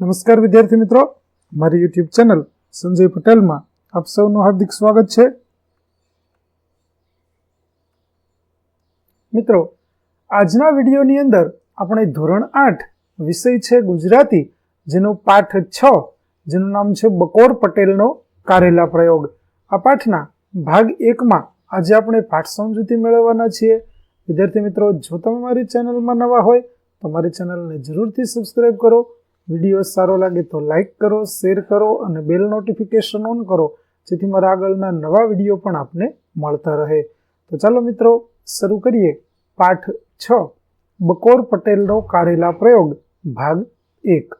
નમસ્કાર વિદ્યાર્થી મિત્રો. મારી યુટ્યુબ ચેનલ સંજય પટેલમાં આપ સૌનું હાર્દિક સ્વાગત છે. મિત્રો, આજના વિડીયોની અંદર આપણે ધોરણ આઠ વિષય છે ગુજરાતી, જેનો પાઠ છ, જેનું નામ છે બકોર પટેલનો કારેલા પ્રયોગ. આ પાઠના ભાગ એકમાં આજે આપણે પાઠ સમજૂતી મેળવવાના છીએ. વિદ્યાર્થી મિત્રો, જો તમે મારી ચેનલમાં નવા હોય તો મારી ચેનલને જરૂરથી સબસ્ક્રાઈબ કરો. વીડિયો સારો લાગે તો લાઇક કરો, શેર કરો અને બેલ નોટિફિકેશન ઓન કરો, જેથી મારા આગળના નવા વીડિયો પણ આપને મળતા રહે. તો ચાલો મિત્રો, શરૂ કરીએ. પાઠ છ. બકોર પટેલનો કારેલા પ્રયોગ, ભાગ એક.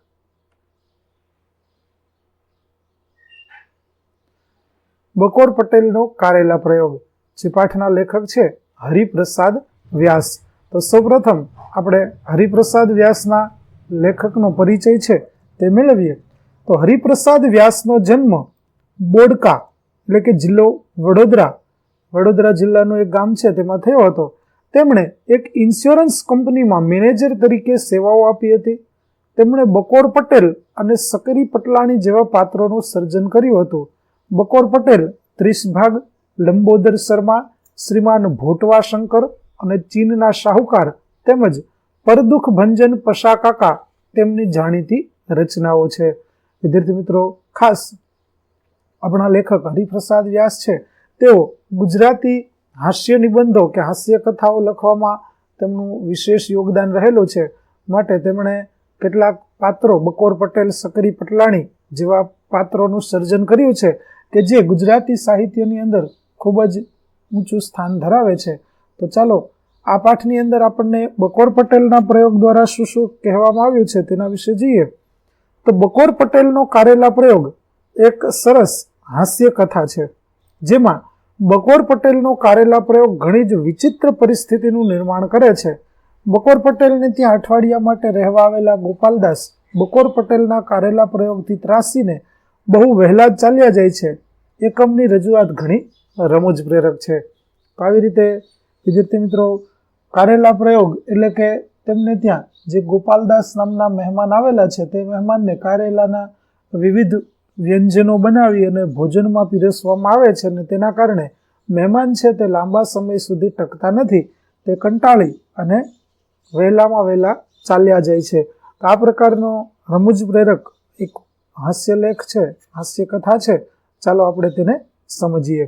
બકોર પટેલનો કારેલા પ્રયોગ, જે પાઠના લેખક છે હરિપ્રસાદ વ્યાસ. તો સૌપ્રથમ આપણે હરિપ્રસાદ વ્યાસના લેખકનો પરિચય છે, તે મેળવીએ. તો હરિપ્રસાદ વ્યાસનો જન્મ બોડકા, એટલે કે જિલ્લો વડોદરા. વડોદરા જિલ્લાનું એક ગામ છે, તેમાં થયો હતો. તેમણે એક ઇન્સ્યોરન્સ કંપનીમાં મેનેજર તરીકે સેવાઓ આપી હતી. તેમણે બકોર પટેલ અને સકરી પટલાણી જેવા પાત્રોનું સર્જન કર્યું હતું. બકોર પટેલ ત્રીસ ભાગ લંબોદર શર્મા, શ્રીમાન ભોટવા શંકર અને ચીનના શાહુકાર તેમજ પરદુખ ભંજન પશાકાકા તેમની જાણીતી રચનાઓ છે. વિદ્યાર્થી મિત્રો, ખાસ આપણા લેખક હરિપ્રસાદ વ્યાસ છે. તેઓ ગુજરાતી હાસ્ય નિબંધો કે હાસ્ય કથાઓ લખવામાં તેમનું વિશેષ યોગદાન રહેલું છે. માટે તેમણે કેટલાક પાત્રો, બકોર પટેલ, સકરી પટલાણી જેવા પાત્રોનું સર્જન કર્યું છે કે જે ગુજરાતી સાહિત્યની અંદર ખૂબ જ ઊંચું સ્થાન ધરાવે છે. તો ચાલો આ પાઠની અંદર આપણને બકોર પટેલના પ્રયોગ દ્વારા શું શું કહેવામાં આવ્યું છે તેના વિશે જોઈએ. તો બકોર પટેલનો કારેલા પ્રયોગ એક સરસ હાસ્ય કથા છે, જેમાં બકોર પટેલનો કારેલા પ્રયોગ ઘણી જ વિચિત્ર પરિસ્થિતિનું નિર્માણ કરે છે. બકોર પટેલને ત્યાં અઠવાડિયા માટે રહેવા આવેલા ગોપાલદાસ બકોર પટેલના કારેલા પ્રયોગથી ત્રાસીને બહુ વહેલા જ ચાલ્યા જાય છે. એકમની રજૂઆત ઘણી રમૂજ પ્રેરક છે. આવી રીતે વિદ્યાર્થી મિત્રો કારેલા પ્રયોગ એટલે કે તેમને ત્યાં જે ગોપાલદાસ નામના મહેમાન આવેલા છે, તે મહેમાનને કારેલાના વિવિધ વ્યંજનો બનાવી અને ભોજનમાં પીરસવામાં આવે છે અને તેના કારણે મહેમાન છે તે લાંબા સમય સુધી ટકતા નથી, તે કંટાળી અને વહેલામાં વહેલા ચાલ્યા જાય છે. તો આ પ્રકારનો રમૂજ પ્રેરક એક હાસ્યલેખ છે હાસ્યકથા છે. ચાલો આપણે તેને સમજીએ.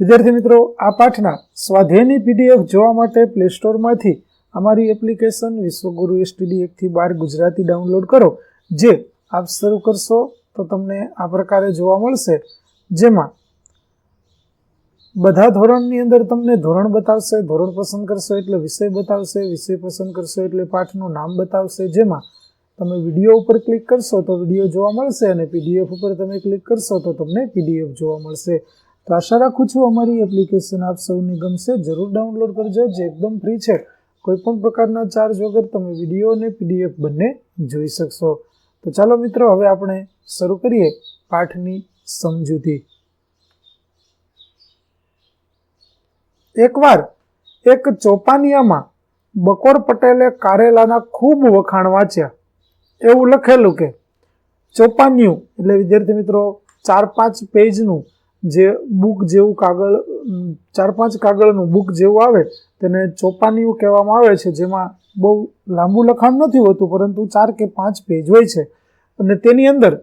વિદ્યાર્થી મિત્રો, આ પાઠના સ્વાધ્યાયની પીડીએફ જોવા માટે પ્લે સ્ટોરમાંથી અમારી એપ્લિકેશન વિશ્વગુરુ એસટીડી એકથી બાર ગુજરાતી ડાઉનલોડ કરો, જે આપ શરૂ કરશો તો તમને આ પ્રકારે જોવા મળશે. જેમાં બધા ધોરણની અંદર તમને ધોરણ બતાવશે, ધોરણ પસંદ કરશો એટલે વિષય બતાવશે, વિષય પસંદ કરશો એટલે પાઠનું નામ બતાવશે. જેમાં તમે વીડિયો ઉપર ક્લિક કરશો તો વીડિયો જોવા મળશે અને પીડીએફ ઉપર તમે ક્લિક કરશો તો તમને પીડીએફ જોવા મળશે. તો આશા રાખું છું અમારી એપ્લિકેશન આપ સૌને ગમશે. જરૂર ડાઉનલોડ કરજો, જે એકદમ ફ્રી છે. કોઈ પણ પ્રકારના ચાર્જ વગર તમે વીડિયો અને પીડીએફ બંને જોઈ શકશો. તો ચાલો મિત્રો, હવે આપણે શરૂ કરીએ પાઠની સમજૂતી. એકવાર એક ચોપાનિયામાં બકોર પટેલે કારેલાના ખૂબ વખાણ વાંચ્યા. એવું લખેલું કે, ચોપાનિયું, એટલે વિદ્યાર્થી મિત્રો, ચાર પાંચ પેજનું જે બુક જેવું કાગળ ચાર પાંચ કાગળનું બુક જેવું આવે, તેને ચોપાનિયું કહેવામાં આવે છે, જેમાં બહુ લાંબુ લખાણ નથી હોતું, પરંતુ ચાર કે પાંચ પેજ હોય છે. અને તેની અંદર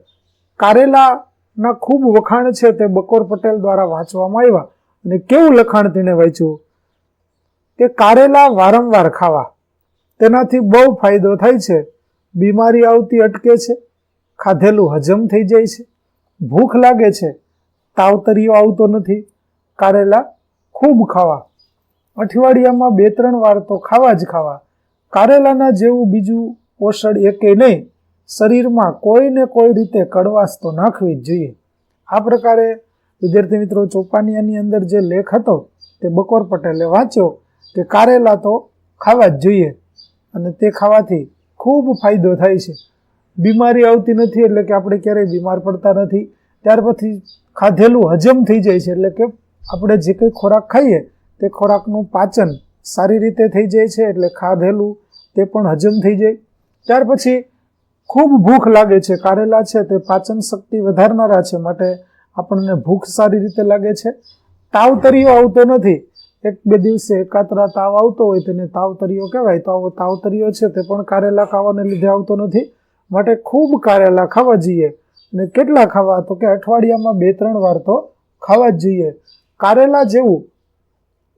કારેલાના ખૂબ વખાણ છે, તે બકોર પટેલ દ્વારા વાંચવામાં આવ્યા. અને કેવું લખાણ તેણે વાંચ્યું? કે કારેલા વારંવાર ખાવા. તેનાથી બહુ ફાયદો થાય છે. બીમારી આવતી અટકે છે. ખાધેલું હજમ થઈ જાય છે. ભૂખ લાગે છે. તાવતરીઓ આવતો નથી. કારેલા ખૂબ ખાવા. અઠવાડિયામાં બે ત્રણ વાર તો ખાવા જ ખાવા. કારેલાના જેવું બીજું પોષણ એકે નહીં. શરીરમાં કોઈને કોઈ રીતે કડવાશ તો નાખવી જ જોઈએ. આ પ્રકારે વિદ્યાર્થી મિત્રો ચોપાનિયાની અંદર જે લેખ હતો તે બકોર પટેલે વાંચ્યો કે કારેલા તો ખાવા જ જોઈએ અને તે ખાવાથી ખૂબ ફાયદો થાય છે. બીમારી આવતી નથી એટલે કે આપણે ક્યારેય બીમાર પડતા નથી. ત્યાર પછી ખાધેલું હજમ થઈ જાય છે એટલે કે આપણે જે કંઈ ખોરાક ખાઈએ, તે ખોરાકનું પાચન સારી રીતે થઈ જાય છે એટલે ખાધેલું તે પણ હજમ થઈ જાય. ત્યાર પછી ખૂબ ભૂખ લાગે છે, કારેલા છે, તે પાચન શક્તિ વધારનારા છે માટે આપણને ભૂખ સારી રીતે લાગે છે. તાવતરીયો આવતો નથી. એક બે દિવસે એકાતરા તાવ આવતો હોય તેને તાવતરીયો કહેવાય. તો આવો તાવતરીયો છે તે પણ કારેલા ખાવાને લીધે આવતો નથી. માટે ખૂબ કારેલા ખાવા જોઈએ. અને કેટલા ખાવા? તો કે અઠવાડિયામાં બે, ત્રણ વાર તો ખાવા જ જોઈએ. કારેલા જેવું.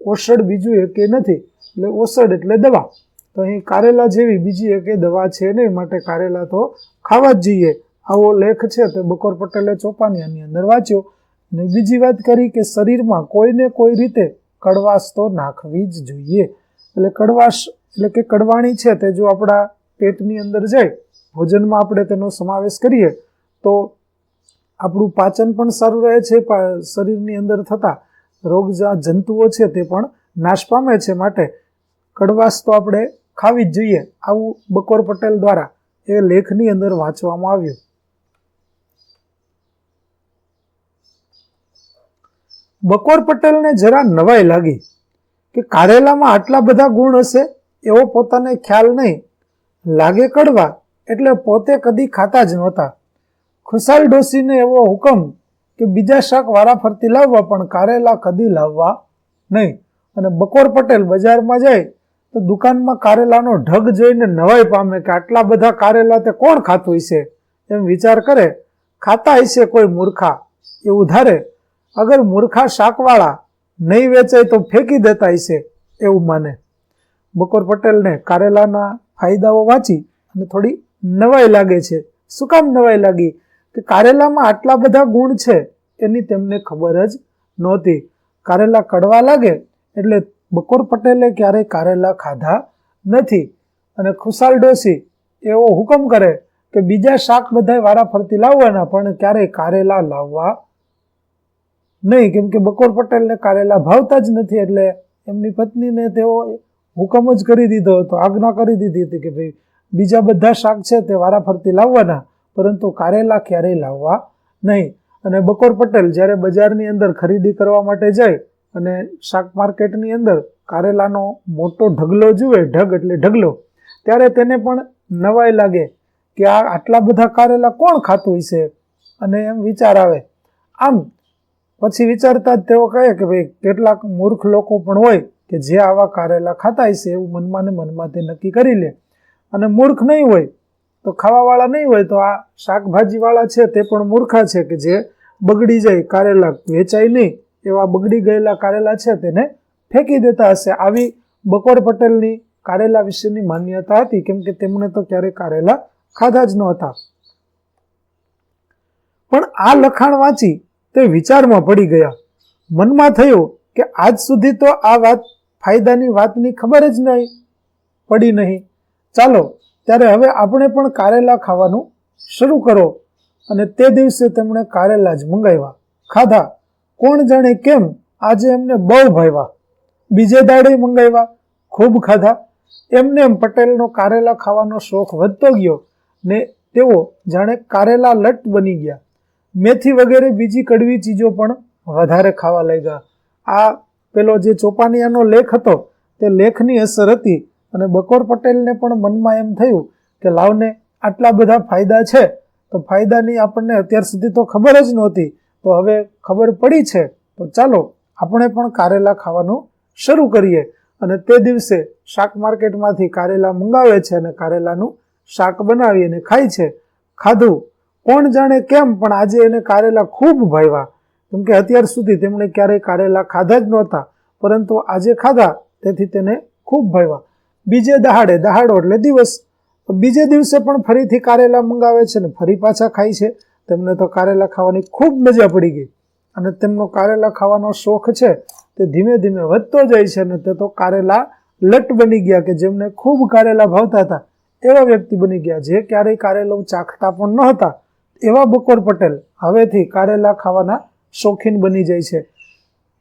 ઓસડ બીજું એકે નથી. એટલે ઓસડ એટલે દવા. તો અહીં કારેલા જેવી બીજી એકે દવા છે નહીં માટે કારેલા તો ખાવા જ જોઈએ. આવો લેખ છે તે બકોર પટેલે ચોપાનિયાની અંદર વાંચ્યો. અને બીજી વાત કરી કે શરીરમાં કોઈને કોઈ રીતે કડવાશ તો નાખવી જ જોઈએ. એટલે કડવાશ એટલે કે કડવાણી છે તે જો આપણા પેટની અંદર જાય, ભોજનમાં આપણે તેનો સમાવેશ કરીએ તો આપણું પાચન પણ સારું રહે છે શરીરની અંદર થતા રોગ જંતુઓ છે તે પણ નાશ પામે છે માટે કડવાશ તો આપણે ખાવી જ જોઈએ. આવું બકોર પટેલ દ્વારા એ લેખની અંદર વાંચવામાં આવ્યું. બકોર પટેલને જરા નવાઈ લાગી કે કારેલામાં આટલા બધા ગુણ હશે એવો પોતાને ખ્યાલ નહીં. લાગે કડવા, એટલે પોતે કદી ખાતા જ નહોતા. ખુશાલ ડોશીને એવો હુકમ કે બીજા શાક વારાફરતી લાવવા, પણ કારેલા કદી લાવવા નહીં. અને બકોર પટેલ બજારમાં જાય તો દુકાનમાં કારેલાનો ઢગ જોઈને નવાઈ પામે કે આટલા બધા કારેલા તે કોણ ખાતું હશે? એમ વિચાર કરે. ખાતા હશે કોઈ મૂર્ખા? એવું ધારે અગર મૂર્ખા શાકવાળા નહીં વેચાય તો ફેંકી દેતા હશે, એવું માને. બકોર પટેલને કારેલાના ફાયદાઓ વાંચી અને થોડી નવાઈ લાગે છે. શું કામ નવાઈ લાગી? કે કારેલામાં આટલા બધા ગુણ છે એની તેમને ખબર જ નહોતી. કારેલા કડવા લાગે એટલે બકોર પટેલે ક્યારેય કારેલા ખાધા નથી. અને ખુશાલ ડોસી એવો હુકમ કરે કે બીજા શાક બધા વારાફરતી લાવવાના, પણ ક્યારેય કારેલા લાવવા નહીં. કેમ કે બકોર પટેલને કારેલા ભાવતા જ નથી એટલે એમની પત્નીને તેઓ હુકમ જ કરી દીધો હતો, આજ્ઞા કરી દીધી હતી કે ભાઈ બીજા બધા શાક છે તે વારા ફરતી લાવવાના. પરંતુ કારેલા ક્યારેય લાવવા નહીં. અને બકોર પટેલ જ્યારે બજારની અંદર ખરીદી કરવા માટે જાય અને શાક માર્કેટની અંદર કારેલાનો મોટો ઢગલો જુએ, ઢગ એટલે ઢગલો, ત્યારે તેને પણ નવાઈ લાગે કે આ આટલા બધા કારેલા કોણ ખાતું હશે? અને એમ વિચાર આવે. આમ, પછી વિચારતા જ તેઓ કહે કે ભાઈ, કેટલાક મૂર્ખ લોકો પણ હોય કે જે આવા કારેલા ખાતા હશે એવું મનમાં ને મનમાં તે નક્કી કરી લે. અને મૂર્ખ નહીં હોય તો ખાવાવાળા નહીં હોય તો આ શાકભાજીવાળા છે તે પણ મૂર્ખા છે કે જે બગડી જાય કારેલા વેચાય નહીં, એવા બગડી ગયેલા કારેલા છે તેને ફેંકી દેતા હશે. આવી બકોર પટેલની કારેલા વિશેની માન્યતા હતી, કેમ કે તેમણે તો ક્યારેય કારેલા ખાધા જ નહોતા. પણ આ લખાણ વાંચી તે વિચારમાં પડી ગયા. મનમાં થયું કે આજ સુધી તો આ વાત ફાયદાની વાતની ખબર જ નહીં, પડી નહીં. ચાલો ત્યારે હવે આપણે પણ કારેલા ખાવાનું શરૂ કરો અને તે દિવસે તેમણે કારેલા જ મંગાવ્યા. ખાધા. કોણ જાણે કેમ આજે એમને બહુ ભાવ્યા. બીજે દાડે મંગાવ્યા. ખૂબ ખાધા. એમને એમ પટેલનો કારેલા ખાવાનો શોખ વધતો ગયો ને તેઓ જાણે કારેલા લટ બની ગયા. મેથી વગેરે બીજી કડવી ચીજો પણ વધારે ખાવા લાગ્યા. આ પેલો જે ચોપાનિયાનો લેખ હતો તે લેખની અસર હતી. અને બકોર પટેલને પણ મનમાં એમ થયું કે લાવને આટલા બધા ફાયદા છે, તો ફાયદાની આપણને અત્યાર સુધી તો ખબર જ નહોતી. તો હવે ખબર પડી છે, તો ચાલો આપણે પણ કારેલા ખાવાનું શરૂ કરીએ. અને તે દિવસે શાક માર્કેટમાંથી કારેલા મંગાવે છે અને કારેલાનું શાક બનાવી અને ખાય છે. ખાધું. કોણ જાણે કેમ, પણ આજે એને કારેલા ખૂબ ભાવ્યા. કેમ કે અત્યાર સુધી તેમણે ક્યારેય કારેલા ખાધા જ નહોતા, પરંતુ આજે ખાધા, તેથી તેને ખૂબ ભાવ્યા. બીજે દહાડે, દહાડો એટલે દિવસ. બીજે દિવસે પણ ફરીથી કારેલા મંગાવે છે ને ફરી પાછા ખાય છે. તેમને તો કારેલા ખાવાની ખૂબ મજા પડી ગઈ. અને તેમનો કારેલા ખાવાનો શોખ છે તે ધીમે ધીમે વધતો જાય છે અને તે તો કારેલા લટ બની ગયા કે જેમને ખૂબ કારેલા ભાવતા હતા. એવા વ્યક્તિ બની ગયા જે ક્યારેય કારેલો ચાખતા પણ નહોતા એવા બકોર પટેલ હવેથી કારેલા ખાવાના શોખીન બની જાય છે.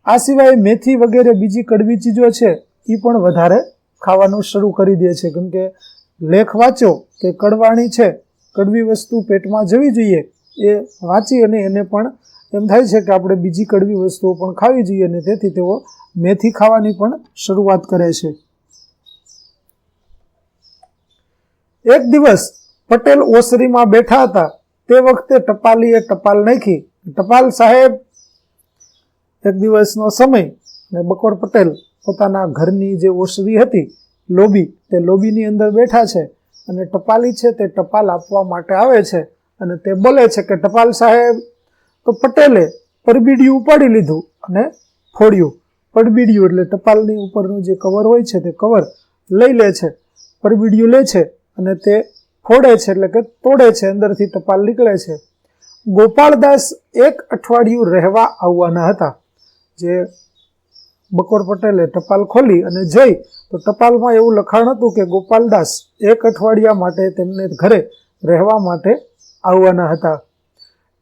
આ સિવાય મેથી વગેરે બીજી કડવી ચીજો છે એ પણ વધારે ખાવાનું શરૂ કરી દે છે. કેમ કે લેખ વાંચો કે કડવાણી છે, કડવી વસ્તુ પેટમાં જવી જોઈએ, એ વાંચી અને એને પણ એમ થાય છે કે આપણે બીજી કડવી વસ્તુઓ પણ ખાવી જોઈએ અને તેથી તેઓ મેથી ખાવાની પણ શરૂઆત કરે છે. એક દિવસ પટેલ ઓસરીમાં બેઠા હતા. તે વખતે ટપાલીએ ટપાલ નાખી. ટપાલ સાહેબ, એક દિવસનો સમય ને બકોર પટેલ પોતાના ઘરની જે ઓસરી હતી, લોબી, તે લોબીની અંદર બેઠા છે અને ટપાલી છે તે ટપાલ આપવા માટે આવે છે અને તે બોલે છે કે, ટપાલ સાહેબ, તો પટેલે પરબીડિયું ઉપાડી લીધું અને ફોડ્યું. પરબીડિયું એટલે ટપાલની ઉપરનું જે કવર હોય છે તે કવર લઈ લે છે, પરબીડિયું લે છે અને તે ફોડે છે એટલે કે તોડે છે, અંદરથી ટપાલ નીકળે છે. ગોપાળદાસ એક અઠવાડિયું રહેવા આવવાના હતા, જે બકોર પટેલે ટપાલ ખોલી અને જઈ તો ટપાલમાં એવું લખાણ હતું કે ગોપાલદાસ એક અઠવાડિયા માટે તેમને ઘરે રહેવા માટે આવવાના હતા.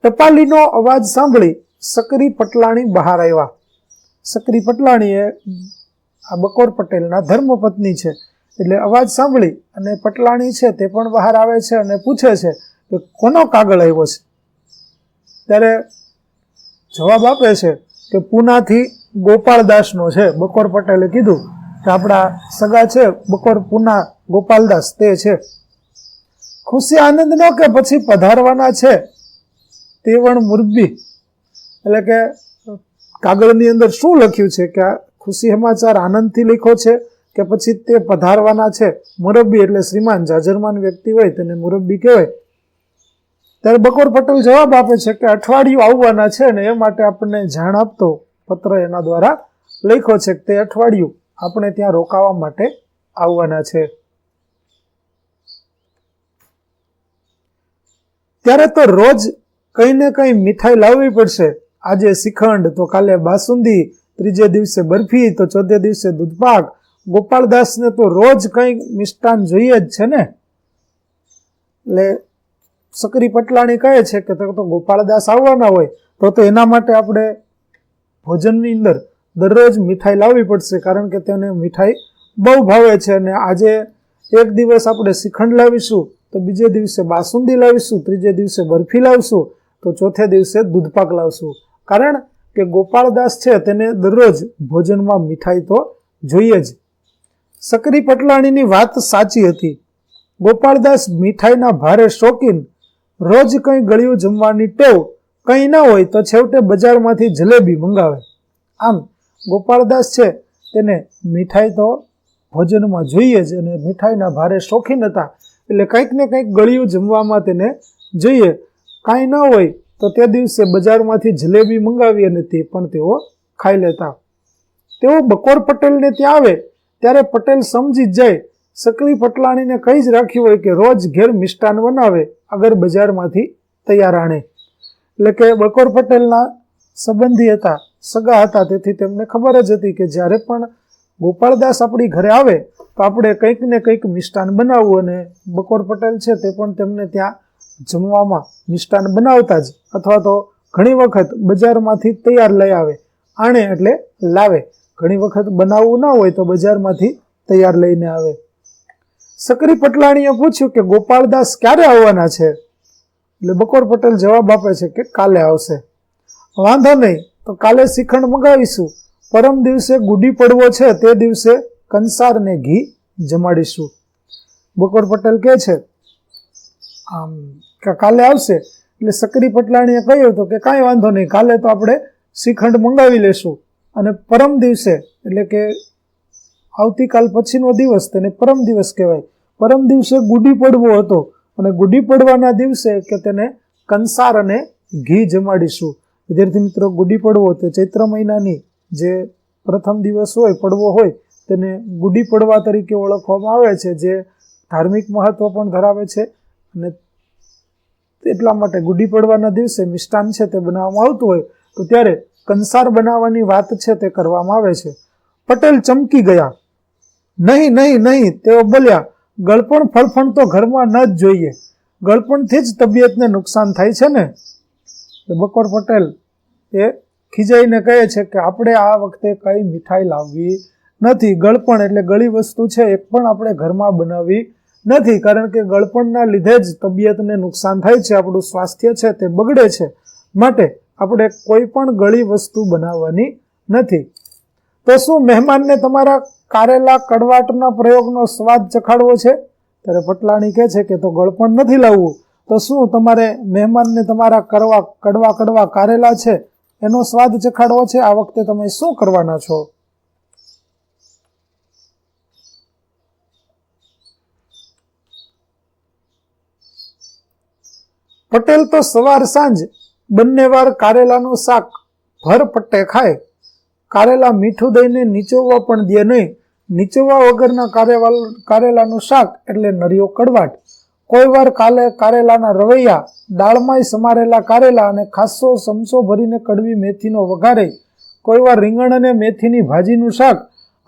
ટપાલીનો અવાજ સાંભળી સકરી પટલાણી બહાર આવ્યા. સકરી પટલાણી એ આ બકોર પટેલના ધર્મપત્ની છે એટલે અવાજ સાંભળી અને પટલાણી છે તે પણ બહાર આવે છે અને પૂછે છે કે કોનો કાગળ આવ્યો છે? ત્યારે જવાબ આપે છે કે પૂનાથી ગોપાળદાસનો છે, બકોર પટેલે કીધું કે આપણા સગા છે, બકોર પૂના ગોપાલદાસ તે છે. ખુશી આનંદનો કે પછી પધારવાના છે? તેવણ મુરબ્બી એટલે કે કાગળની અંદર શું લખ્યું છે કે આ ખુશી સમાચાર આનંદથી લખ્યો છે કે પછી તે પધારવાના છે? મુરબ્બી એટલે શ્રીમાન, જાજરમાન વ્યક્તિ હોય તેને મુરબ્બી કહેવાય. ત્યારે બકોર પટેલ જવાબ આપે છે કે અઠવાડિયું આવવાના છે ને એ માટે આપણને જાણ આપતો પત્ર એના દ્વારા લખ્યો છે તે અઠવાડિયું આપણે ત્યાં રોકાવા માટે આવવાના છે. ત્યારે તો રોજ કંઈ ને કંઈ મીઠાઈ લાવવી પડશે. આજે શ્રીખંડ, તો કાલે બાસુંદી, ત્રીજે દિવસે બરફી, તો ચોથે દિવસે દૂધપાક. ગોપાલદાસને તો રોજ કંઈ મિષ્ટાન જોઈએ જ છે ને? એટલે સકરી પટલાણી કહે છે કે તો ગોપાળદાસ આવવાના હોય, તો તો એના માટે આપણે ભોજનની અંદર દરરોજ મીઠાઈ લાવવી પડશે કારણ કે તેને મીઠાઈ બહુ ભાવે છે અને આજે એક દિવસ આપણે શ્રીખંડ લાવીશું, તો બીજે દિવસે બાસુંદી લાવીશું, ત્રીજે દિવસે બરફી લાવશું, તો ચોથે દિવસે દૂધપાક લાવશું. કારણ કે ગોપાળદાસ છે તેને દરરોજ ભોજનમાં મીઠાઈ તો જોઈએ જ. સકરી પટલાણીની વાત સાચી હતી. ગોપાળદાસ મીઠાઈના ભારે શોખીન, રોજ કંઈ ગળ્યું જમવાની ટેવ કંઈ ના હોય તો છેવટે બજારમાંથી જલેબી મંગાવે. આમ, ગોપાળદાસ છે તેને મીઠાઈ તો ભોજનમાં જોઈએ જ અને મીઠાઈના ભારે શોખીન હતા. એટલે કંઈક ને કંઈક ગળ્યું જમવામાં તેને જોઈએ. કાંઈ ન હોય તો તે દિવસે બજારમાંથી જલેબી મંગાવી અને તે પણ તેઓ ખાઈ લેતા. તેઓ બકોર પટેલને ત્યાં આવે, ત્યારે પટેલ સમજી જ જાય. સકરી પટલાણીને કહી જ રાખ્યું હોય કે રોજ ઘેર મિષ્ટાન બનાવે, અગર બજારમાંથી તૈયાર આણે. એટલે કે બકોર પટેલના સંબંધી હતા, સગા હતા, તેથી તેમને ખબર જ હતી કે જ્યારે પણ ગોપાળદાસ આપણી ઘરે આવે, તો આપણે કંઈક ને કંઈક મિષ્ટાન બનાવવું અને બકોર પટેલ છે તે પણ તેમને ત્યાં જમવામાં મિષ્ટાન બનાવતા જ, અથવા તો ઘણી વખત બજારમાંથી તૈયાર લઈ આવે, આણે એટલે લાવે. ઘણી વખત બનાવવું ના હોય તો બજારમાંથી તૈયાર લઈને આવે. સકરી પટલાણીએ પૂછ્યું કે ગોપાળદાસ ક્યારે આવવાના છે? એટલે બકોર પટેલ જવાબ આપે છે કે કાલે આવશે. વાંધો નહીં, તો કાલે શ્રીખંડ મગાવીશું. પરમ દિવસે ગુડી પડવો છે, તે દિવસે કંસારને ઘી જમાડીશું. બકોર પટેલ કહે છે, આમ, કે કાલે આવશે? એટલે સકરી પટલાણીએ કહ્યું હતું કે કાંઈ વાંધો નહીં, કાલે તો આપણે શ્રીખંડ મંગાવી લેશું. અને પરમ દિવસે, એટલે કે આવતીકાલ પછીનો દિવસ, તેને પરમ દિવસ કહેવાય. પરમ દિવસે ગુડી પડવો હતો. અને ગુડી પડવાના દિવસે કે તેને કંસાર અને ઘી જમાડીશું. વિદ્યાર્થી મિત્રો, ગુડી પડવો તે ચૈત્ર મહિનાની જે પ્રથમ દિવસ હોય, પડવો હોય, તેને ગુડી પડવા તરીકે ઓળખવામાં આવે છે, જે ધાર્મિક મહત્વ પણ ધરાવે છે અને એટલા માટે ગુડી પડવાના દિવસે મિષ્ટાન છે તે બનાવવામાં આવતું હોય, તો ત્યારે કંસાર બનાવવાની વાત છે તે કરવામાં આવે છે. પટેલ ચમકી ગયા. નહીં નહીં નહીં, તેઓ બોલ્યા ગળપણ ફળફણ તો ઘરમાં ન જ જોઈએ. ગળપણથી જ તબિયતને નુકસાન થાય છે ને? બકોર પટેલ એ ખીજાઈને કહે છે કે આપણે આ વખતે કઈ મીઠાઈ લાવવી નથી. ગળપણ એટલે ગળી વસ્તુ છે, એક પણ આપણે ઘરમાં બનાવવી નથી. કારણ કે ગળપણના લીધે જ તબિયતને નુકસાન થાય છે, આપણું સ્વાસ્થ્ય છે તે બગડે છે. માટે આપણે કોઈ પણ ગળી વસ્તુ બનાવવાની નથી. તો શું મહેમાનને તમારા કારેલા કડવાટના પ્રયોગનો સ્વાદ ચખાડવો છે? ત્યારે પટલાણી કહે છે કે તો ગળપણ નથી લાવવું. તો શું તમારે મહેમાનને તમારા કરવા કડવા કડવા કારેલા છે? એનો સ્વાદ ચખાડવો છે? આ વખતે તમે શું કરવાના છો? પટેલ તો સવાર સાંજ બંને વાર કારેલાનું શાક ભર પટ્ટે ખાય. કારેલા મીઠું દઈને નીચોવવા પણ દે નહીં. નીચોવવા વગરના કારેવાલ કારેલાનું શાક એટલે નરિયો કડવાટ. કોઈ વાર કાલે કારેલાના રવૈયા, દાળમાંય સમારેલા કારેલા અને ખાસ્સો ચમચો ભરીને કડવી મેથીનો વઘારે. કોઈ વાર રીંગણ અને મેથીની ભાજીનું શાક.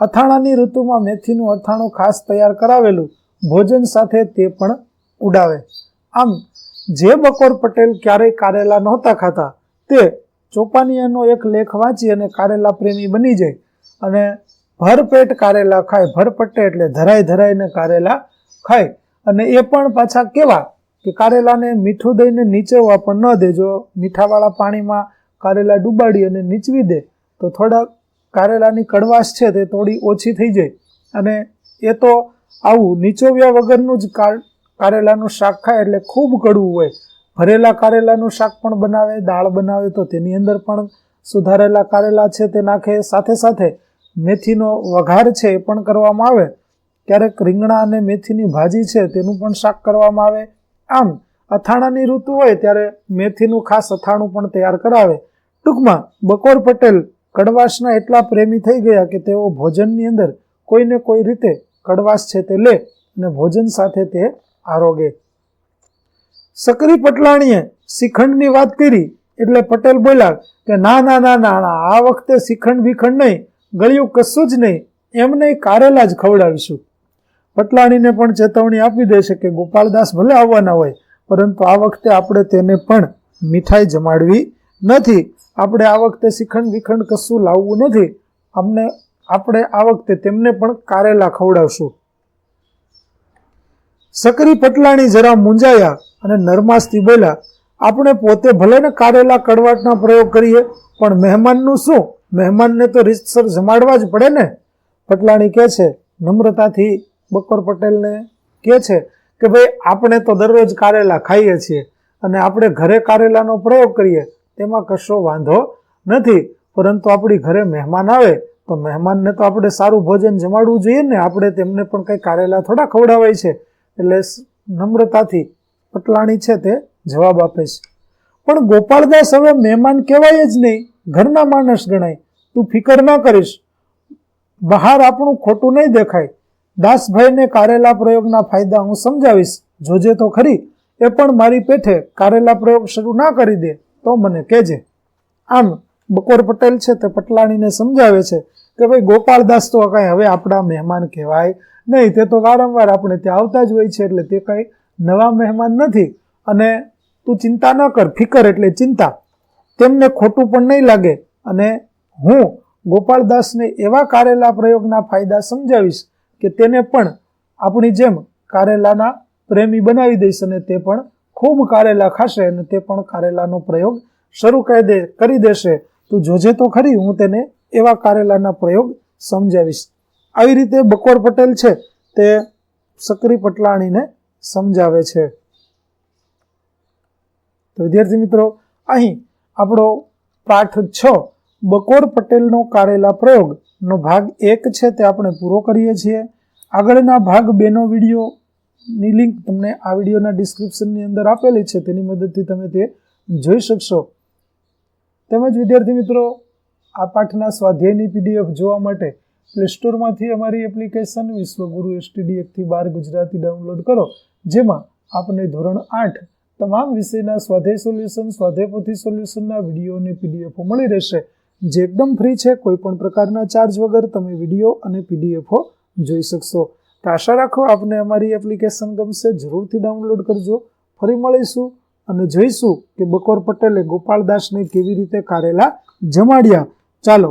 અથાણાની ઋતુમાં મેથીનું અથાણું ખાસ તૈયાર કરાવેલું. ભોજન સાથે તે પણ ઉડાવે. આમ, જે બકોર પટેલ ક્યારેય કારેલા નહોતા ખાતા, તે ચોપાનિયાનો એક લેખ વાંચી અને કારેલા પ્રેમી બની જાય. અને ભરપેટ કારેલા ખાય. ભરપટ્ટે એટલે ધરાય ધરાઈને કારેલા ખાય. અને એ પણ પાછા કેવા કે કારેલાને મીઠું દઈને નીચેવવા પણ ન દેજો મીઠાવાળા પાણીમાં કારેલા ડૂબાડી અને નીચવી દે, તો થોડા કારેલાની કડવાશ છે તે થોડી ઓછી થઈ જાય. અને એ તો આવું નીચોવ્યા વગરનું જ કાર કારેલાનું શાક ખાય એટલે ખૂબ કડવું હોય. ભરેલા કારેલાનું શાક પણ બનાવે, દાળ બનાવે, તો તેની અંદર પણ સુધારેલા કારેલા છે તે નાખે. સાથે સાથે મેથીનો વઘાર છે એ પણ કરવામાં આવે. ક્યારેક રીંગણા અને મેથીની ભાજી છે તેનું પણ શાક કરવામાં આવે. આમ, અથાણાની ઋતુ હોય ત્યારે મેથીનું ખાસ અથાણું પણ તૈયાર કરાવે. ટૂંકમાં, બકોર પટેલ કડવાશના એટલા પ્રેમી થઈ ગયા કે તેઓ ભોજનની અંદર કોઈને કોઈ રીતે કડવાશ છે તે લે અને ભોજન સાથે તે આરોગે. સકરી પટલાણીએ શ્રીખંડની વાત કરી, એટલે પટેલ બોલ્યા કે, ના ના ના ના ના, આ વખતે શિખંડ વિખંડ નહીં, ગળ્યું કશું જ નહીં એમ નહીં કારેલા જ ખવડાવીશું. પટલાણીને પણ ચેતવણી આપી દેશે કે, ગોપાલદાસ ભલે આવવાના હોય, પરંતુ આ વખતે આપણે તેને પણ મીઠાઈ જમાડવી નથી. આપણે આ વખતે શિખંડ વિખંડ કશું લાવવું નથી. અમને, આપણે આ વખતે તેમને પણ કારેલા ખવડાવશું. સકરી પટલાણી જરા મૂંઝાયા અને નરમાસથી બોલ્યા, આપણે પોતે ભલે ને કારેલા કડવાટના પ્રયોગ કરીએ, પણ મહેમાનનું શું? મહેમાનને તો રીતસર જમાડવા જ પડે ને? પટલાણી કહે છે, નમ્રતાથી બકોર પટેલને કહે છે કે ભાઈ, આપણે તો દરરોજ કારેલા ખાઈએ છીએ અને આપણે ઘરે કારેલાનો પ્રયોગ કરીએ, તેમાં કશો વાંધો નથી. પરંતુ આપણી ઘરે મહેમાન આવે, તો મહેમાનને તો આપણે સારું ભોજન જમાડવું જોઈએ ને. આપણે તેમને પણ કંઈ કારેલા થોડા ખવડાવાય છે. એટલે નમ્રતાથી પટલાણી છે તે જવાબ આપે છે. પણ ગોપાળદાસ હવે મહેમાન કહેવાય જ નહીં, ઘરના માણસ ગણાય. તું ફિકર ન કરીશ. બહાર આપણું ખોટું નહીં દેખાય. દાસભાઈને કારેલા પ્રયોગના ફાયદા હું સમજાવીશ. જોજે તો ખરી. એ પણ મારી પેઠે કારેલા પ્રયોગ શરૂ ના કરી દે તો મને કહેજે. આમ, બકોર પટેલ છે તે પટલાણીને સમજાવે છે કે ભાઈ ગોપાળદાસ તો કાંઈ હવે આપણા મહેમાન કહેવાય. નહીં, તે તો વારંવાર આપણે ત્યાં આવતા જ હોય છે, એટલે તે કંઈ નવા મહેમાન નથી. અને તું ચિંતા ન કર, ફિકર એટલે ચિંતા. તેમને ખોટું પણ નહીં લાગે. અને હું ગોપાળદાસને એવા કારેલા પ્રયોગના ફાયદા સમજાવીશ કે તેને પણ આપણી જેમ કારેલાના પ્રેમી બનાવી દઈશ અને તે પણ ખૂબ કારેલા ખાશે અને તે પણ કારેલાનો પ્રયોગ શરૂ કરી દે, કરી દેશે. તું જોજે તો ખરી, હું તેને એવા કારેલાના પ્રયોગ સમજાવીશ. આવી રીતે બકોર પટેલ છે તે સક્રી પટલાણીને સમજાવે છે. તો વિદ્યાર્થી મિત્રો, અહીં આપણો પાઠ છ બકોર પટેલનો કારેલા પ્રયોગનો ભાગ એક છે તે આપણે પૂરો કરીએ છીએ. આગળના ભાગ બેનો વિડીયોની લિંક તમને આ વિડીયોના ડિસ્ક્રિપ્શનની અંદર આપેલી છે, તેની મદદથી તમે તે જોઈ શકશો. તેમજ વિદ્યાર્થી મિત્રો, આ પાઠના સ્વાધ્યાયની પીડીએફ જોવા માટે પ્લે સ્ટોરમાંથી અમારી એપ્લિકેશન વિશ્વગુરુ એસટીડી એકથી બાર ગુજરાતી ડાઉનલોડ કરો, જેમાં આપને ધોરણ આઠ તમામ વિષયના સ્વાધ્યાય સોલ્યુશન, સ્વાધ્યાય પોથી સોલ્યુશનના વીડિયો અને પીડીએફો મળી રહેશે. જે એકદમ ફ્રી છે કોઈ પણ પ્રકારના ચાર્જ વગર તમે વીડિયો અને પીડીએફો જોઈ શકશો. તો આશા રાખો આપને અમારી એપ્લિકેશન ગમશે. જરૂરથી ડાઉનલોડ કરજો. ફરી મળીશું અને જોઈશું કે બકોર પટેલે ગોપાળદાસને કેવી રીતે કારેલા જમાડ્યા. ચાલો